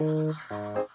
Oh,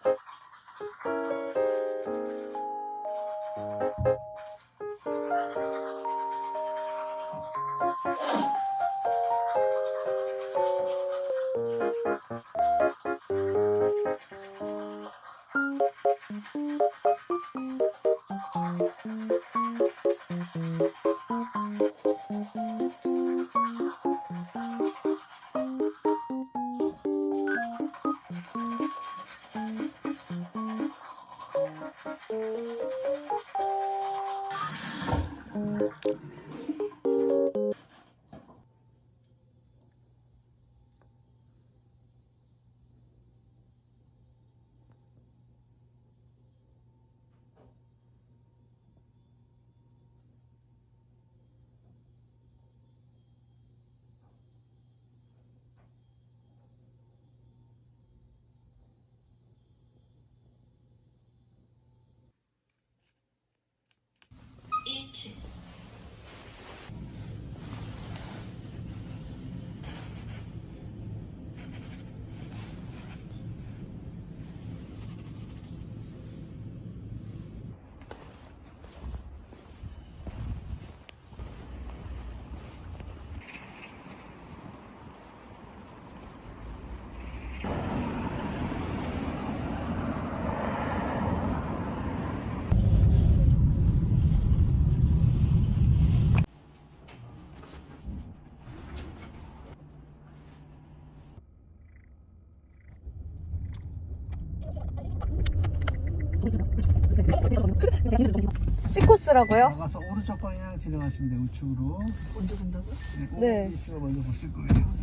코스라고요? 나가서 오른쪽 방향 진행하시면 돼요 우측으로 먼저 본다고요? 네. 네. 씨가 먼저 보실 거예요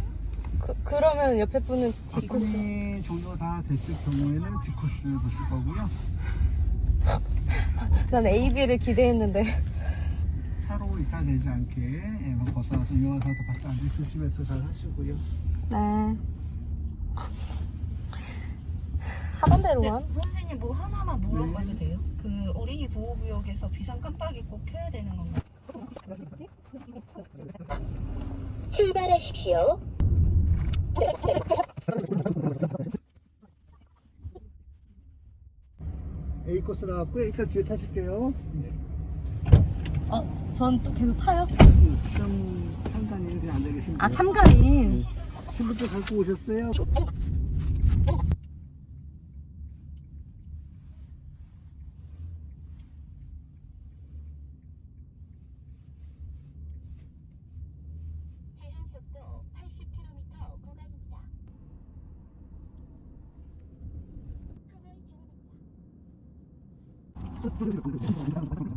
그, 그러면 옆에 분은 D코스. 바꿈이 종료가 다 됐을 경우에는 D코스 보실 거고요 난 AB를 기대했는데. 차로 이탈되지 않게 예, 막 벗어나서 안 되게 조심해서 잘 하시고요 네. 하던 대로만. 네, 선생님 뭐 하나만 물어봐도 돼요? 그 어린이 보호구역에서 비상 깜빡이 꼭 켜야 되는 건가요? 출발하십시오. A 코스 나왔고요 일단 뒤에 타실게요 어, 전 또 계속 타요? 3단이 그냥 앉아 계시면 아, 돼요 삼가림. 신분증 갖고 오셨어요? 제한 속도 80km 구간입니다.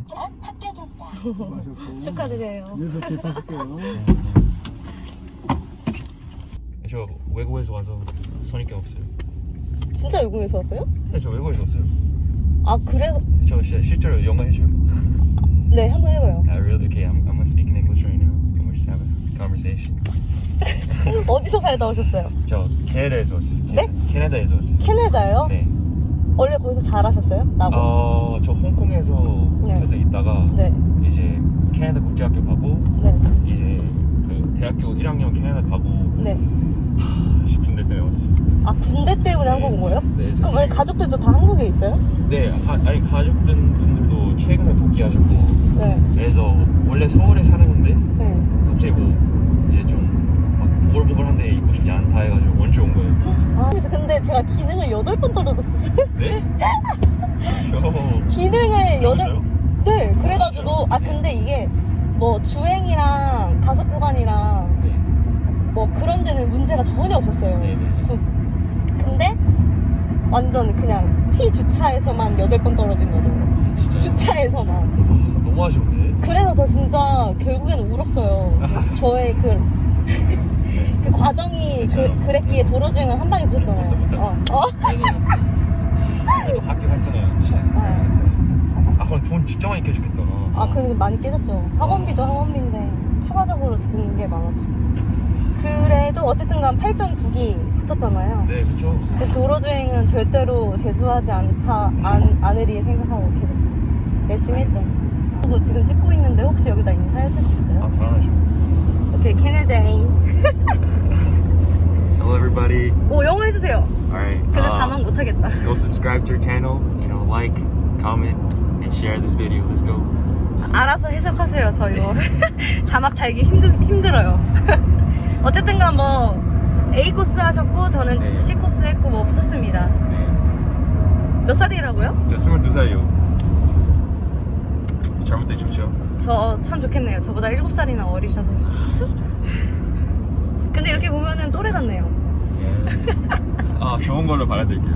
자, 합격입니다. 수고하셨고 축하드려요. 타실게요 저 외국에서 와서 선입견 없어요. 진짜 외국에서 왔어요? 네, 저 외국에서 왔어요. 아, 그래서. 저 진짜 실제로 영어 해줘요. 네, 한번 해봐요. I really okay. I'm I'm gonna speak in English right now. And we're just having a conversation. 어디서 살다 오셨어요? 저 캐나다에서 왔어요. 네? 캐나다에서 왔어요. 캐나다요? 네. 원래 거기서 잘하셨어요? 나고? 어, 저 홍콩에서 네. 계속 있다가 네. 이제 캐나다 국제학교 가고 네. 이제 그 대학교 1학년 캐나다 가고 네. 싶은데 때문에 왔어요. 아, 군대 때문에 한국 온 거예요? 네. 저 그럼 왜 지금- 가족들도 다 한국에 있어요? 네. 가, 아니 가족들 분들도 최근에 복귀하셨고 네. 그래서 원래 서울에 살았는데 네. 갑자기 뭐 이제 좀막 보글보글한데 있고 싶지 않 다 해가지고 원주 온 거예요. 아, 그래서 근데 제가 기능을 8번 떨어졌어요. 네? 어, 기능을 여덟 여보세요? 네 그래가지고 아 근데 이게 뭐 주행이랑 가속 구간이랑 네. 뭐 그런 데는 문제가 전혀 없었어요 네네. 그, 근데 완전 그냥 T 주차에서만 8번 떨어진 거죠 진짜 주차에서만 너무 아쉬운데. 그래서 저 진짜 결국에는 울었어요 저의 그, 그 과정이 그. 그랬기에 도로 주행을 한 방에 부셨잖아요 어. 어? 그래도 학교 갔잖아요. 네. 아 그럼 돈 진짜 많이 깨졌겠다. 아, 그리고 많이 깨졌죠. 학원비도 학원비인데 추가적으로 드는 게 많았죠. 그래도 어쨌든 간 8.9기 붙었잖아요. 네 그쵸. 그 도로 주행은 절대로 재수하지 않다, 안, 않으리 생각하고 계속 열심히 했죠. 그리고 지금 찍고 있는데 혹시 여기다 인사해 줄수아 있어요? 당연하죠. 오케이, 캐나다인. Hello Hello everybody. 오 영어 해주세요. Alright. 근데 uh, 자막 못 하겠다. go subscribe to our channel, you know, like, comment, and share this video. Let's go. 알아서 해석하세요. 저 이거 자막 달기 힘들 힘들어요. 어쨌든간 뭐 A 코스 하셨고 저는 네. C 코스 했고 뭐 붙었습니다. 네. 몇 살이라고요? 저 22살이요. 젊을 때 좋죠. 저 참 좋겠네요. 저보다 7살이나 어리셔서. 근데 이렇게 보면은 또래 같네요. 아, 좋은 걸로 바라드릴게요.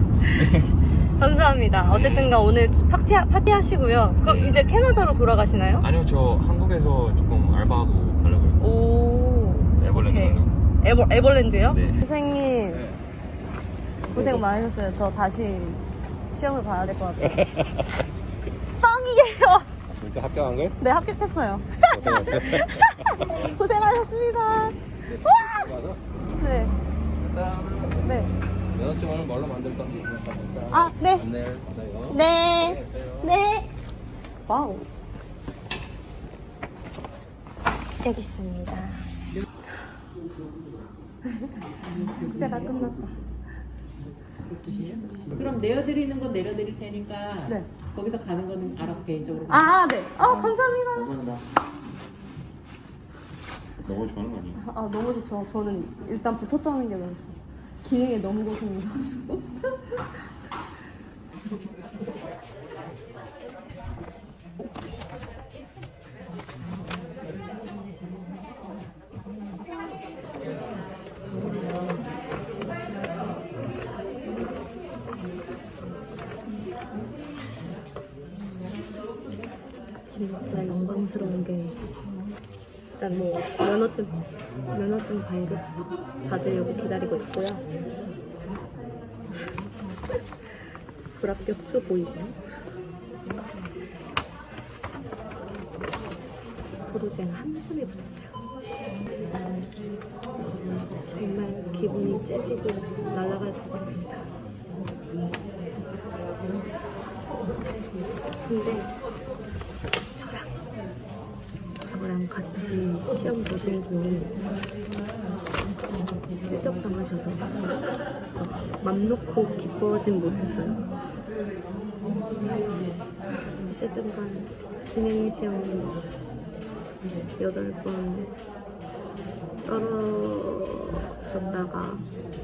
감사합니다. 어쨌든간 오늘 파티, 파티 하시고요. 그럼 네. 이제 캐나다로 돌아가시나요? 아니요, 저 한국에서 조금 알바하고 가려고요. 오. 에버랜드. 가려고. 에버, 에버랜드요? 네. 선생님 고생 많으셨어요. 저 다시 시험을 봐야 될 것 같아요. 뻥이에요. 진짜 합격한 거예요? 네 합격했어요. 고생하셨습니다. 와! 네. 네. 면허증 오늘 뭘로 만들 건지 아 네. 네. 네. 네. 와우. 여기 있습니다. 숙제가 끝났다. 그럼 내어드리는 건 내려드릴 테니까 네. 거기서 가는 거는 알아서 개인적으로 아, 네. 아, 감사합니다. 감사합니다. 너무 좋아하는 거 아니에요? 아, 너무 좋죠. 저는 일단 붙었다는 게 너무 좋아요. 기능에 너무 고생이라. 진짜 영광스러운 게 일단 뭐 면허증 면허증 발급 받으려고 기다리고 있고요. 불합격수 보이시나요? 도로주행 한 번에 붙었어요. 정말 기분이 째지고 날아갈 것 같습니다. 근데 저랑 저랑 같이 시험 보신 분이 실격 당하셔서 맘 놓고 기뻐하진 못했어요. 어쨌든 간 기능 시험 8번 떨어졌다가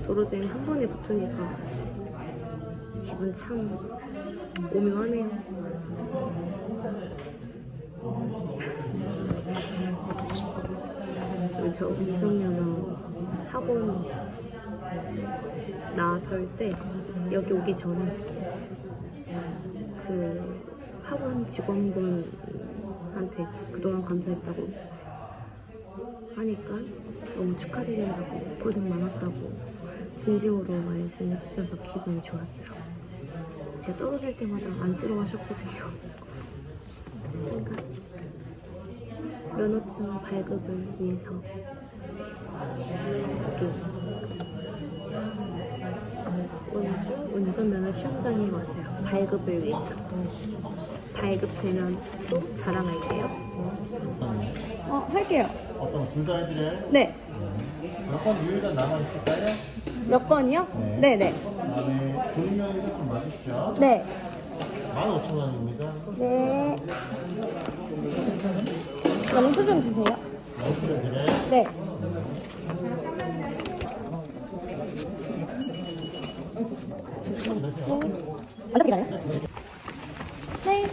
도로주행 한 번에 붙으니까 기분 참 오묘하네요. 그리고 저 운전면허 학원 나설 때 여기 오기 전에 그 학원 직원분한테 그동안 감사했다고 하니까 너무 축하드린다고 고생 많았다고 진심으로 말씀해 주셔서 기분이 좋았어요. 제가 떨어질 때마다 안쓰러워하셨거든요. 어쨌든 면허증 발급을 위해서 여기 원주 운전면허 시험장에 왔어요. 발급을 위해서. 발급되면 또 자랑할게요. 어, 할게요. 어떤 둘다 해드려요? 네. 몇번 유일간 남아있을까요? 몇 건이요? 네. 네, 네. 그다음에 종이면이 조금 맛있죠? 네. 15,000원입니다. 네. 영수 좀 주세요. 어떻게? 네. 기다려. 네.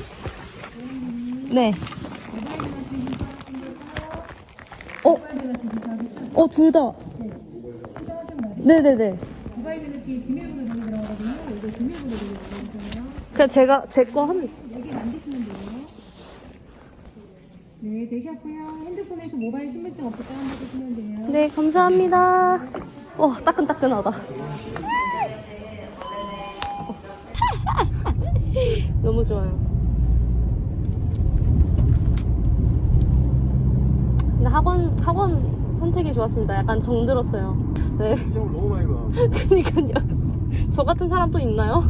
네. 어? 어, 둘 다. 네네네. 그냥 제가 제거하면. 여기 만드시면 돼요. 네, 되셨고요. 핸드폰에서 모바일 신분증 어플 다운받으시면 돼요. 네, 감사합니다. 와, 따끈따끈하다. 너무 좋아요. 근데 학원, 학원 선택이 좋았습니다. 약간 정들었어요. 네. 시험을 너무 많이 봐. 그니까요. 저 같은 사람 또 있나요?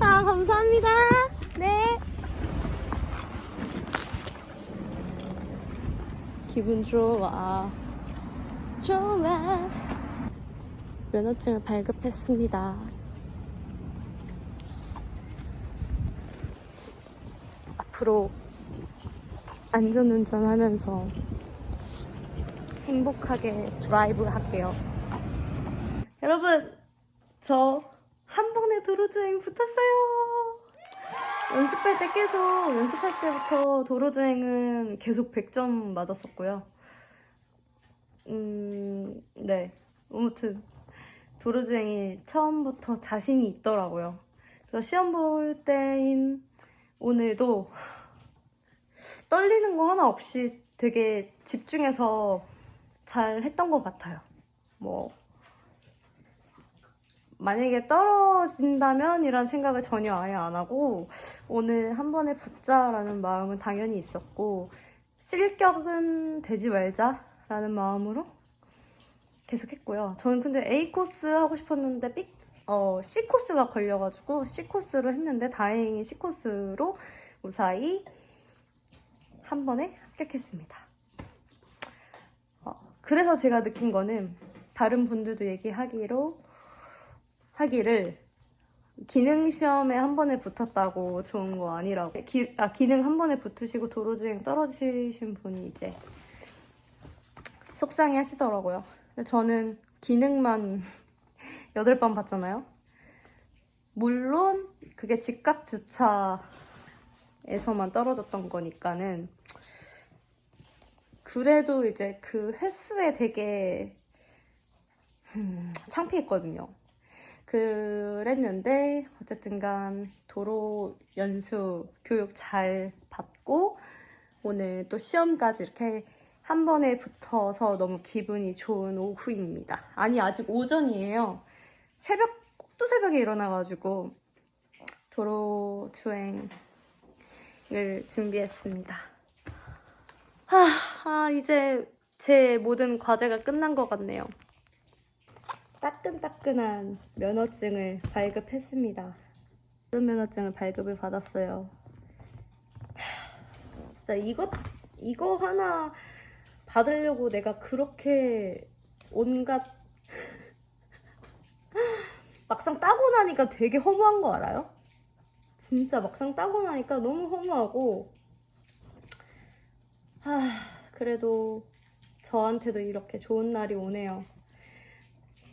아, 감사합니다. 네. 기분 좋아. 좋아. 면허증을 발급했습니다. 앞으로 안전운전 하면서 행복하게 드라이브 할게요. 여러분, 저 한 번에 도로주행 붙었어요. 연습할 때 계속, 연습할 때부터 도로주행은 계속 100점 맞았었고요. 음, 네. 아무튼, 도로주행이 처음부터 자신이 있더라고요. 그래서 시험 볼 때인 오늘도 떨리는 거 하나 없이 되게 집중해서 잘 했던 것 같아요. 뭐, 만약에 떨어진다면 이런 생각을 전혀 아예 안 하고 오늘 한 번에 붙자라는 마음은 당연히 있었고 실격은 되지 말자라는 마음으로 계속 했고요. 저는 근데 A 코스 하고 싶었는데 B, 어, C 코스가 걸려가지고 C 코스를 했는데 다행히 C 코스로 무사히 한 번에 합격했습니다. 어, 그래서 제가 느낀 거는 다른 분들도 얘기하기로 하기를 기능 시험에 한 번에 붙었다고 좋은 거 아니라고 기, 아, 기능 한 번에 붙으시고 도로주행 떨어지신 분이 이제 속상해 하시더라고요. 저는 기능만 8번 봤잖아요. 물론 그게 직각 주차에서만 떨어졌던 거니까는 그래도 이제 그 횟수에 되게 음, 창피했거든요. 그랬는데 어쨌든간 도로 연수 교육 잘 받고 오늘 또 시험까지 이렇게 한 번에 붙어서 너무 기분이 좋은 오후입니다. 아니 아직 오전이에요. 새벽 꼭두 새벽에 일어나가지고 도로 주행을 준비했습니다. 하, 아 이제 제 모든 과제가 끝난 것 같네요. 따끈따끈한 면허증을 발급했습니다. 그런 면허증을 발급을 받았어요. 하, 진짜 이거 이거 하나 받으려고 내가 그렇게 온갖 막상 따고 나니까 되게 허무한 거 알아요? 진짜 막상 따고 나니까 너무 허무하고 하, 그래도 저한테도 이렇게 좋은 날이 오네요.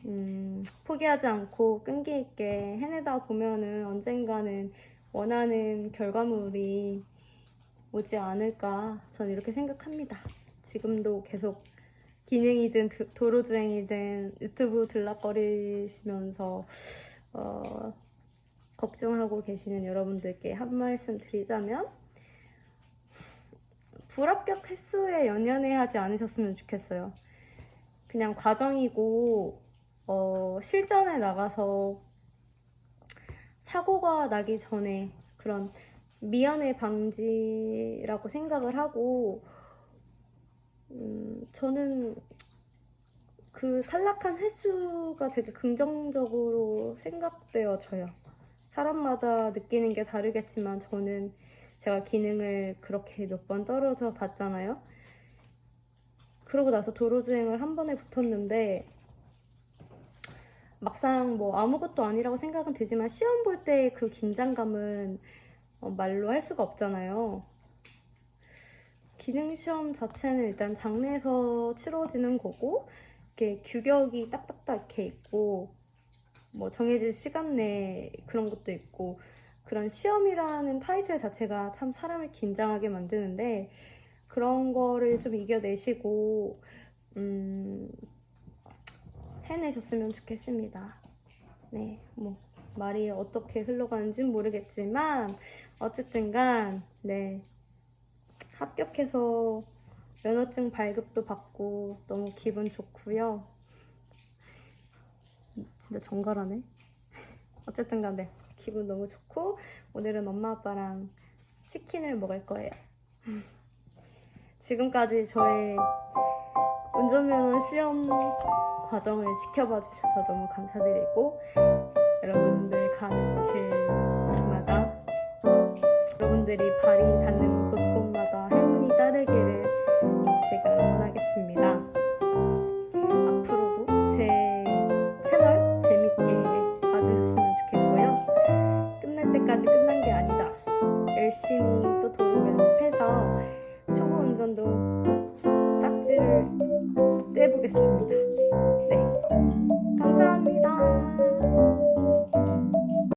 음, 포기하지 않고 끈기 있게 해내다 보면은 언젠가는 원하는 결과물이 오지 않을까 전 이렇게 생각합니다. 지금도 계속 기능이든 드- 도로주행이든 유튜브 들락거리시면서 어, 걱정하고 계시는 여러분들께 한 말씀 드리자면 불합격 횟수에 연연해 하지 않으셨으면 좋겠어요. 그냥 과정이고 어, 실전에 나가서 사고가 나기 전에 그런 미연의 방지라고 생각을 하고 음, 저는 그 탈락한 횟수가 되게 긍정적으로 생각되어져요. 사람마다 느끼는 게 다르겠지만 저는 제가 기능을 그렇게 몇 번 떨어져 봤잖아요. 그러고 나서 도로주행을 한 번에 붙었는데 막상 뭐 아무것도 아니라고 생각은 들지만 시험 볼때그 긴장감은 어, 말로 할 수가 없잖아요. 기능 시험 자체는 일단 장내에서 치러지는 거고 이렇게 규격이 딱딱딱 이렇게 있고 뭐 정해진 시간 내에 그런 것도 있고 그런 시험이라는 타이틀 자체가 참 사람을 긴장하게 만드는데 그런 거를 좀 이겨내시고 음, 해내셨으면 좋겠습니다. 네, 뭐 말이 어떻게 흘러가는지는 모르겠지만 어쨌든간 네 합격해서 면허증 발급도 받고 너무 기분 좋고요. 진짜 정갈하네. 어쨌든 간에 기분 너무 좋고 오늘은 엄마 아빠랑 치킨을 먹을 거예요. 지금까지 저의 운전면허 시험 과정을 지켜봐 주셔서 너무 감사드리고 여러분들 가는 길마다 여러분들이 발이 닿는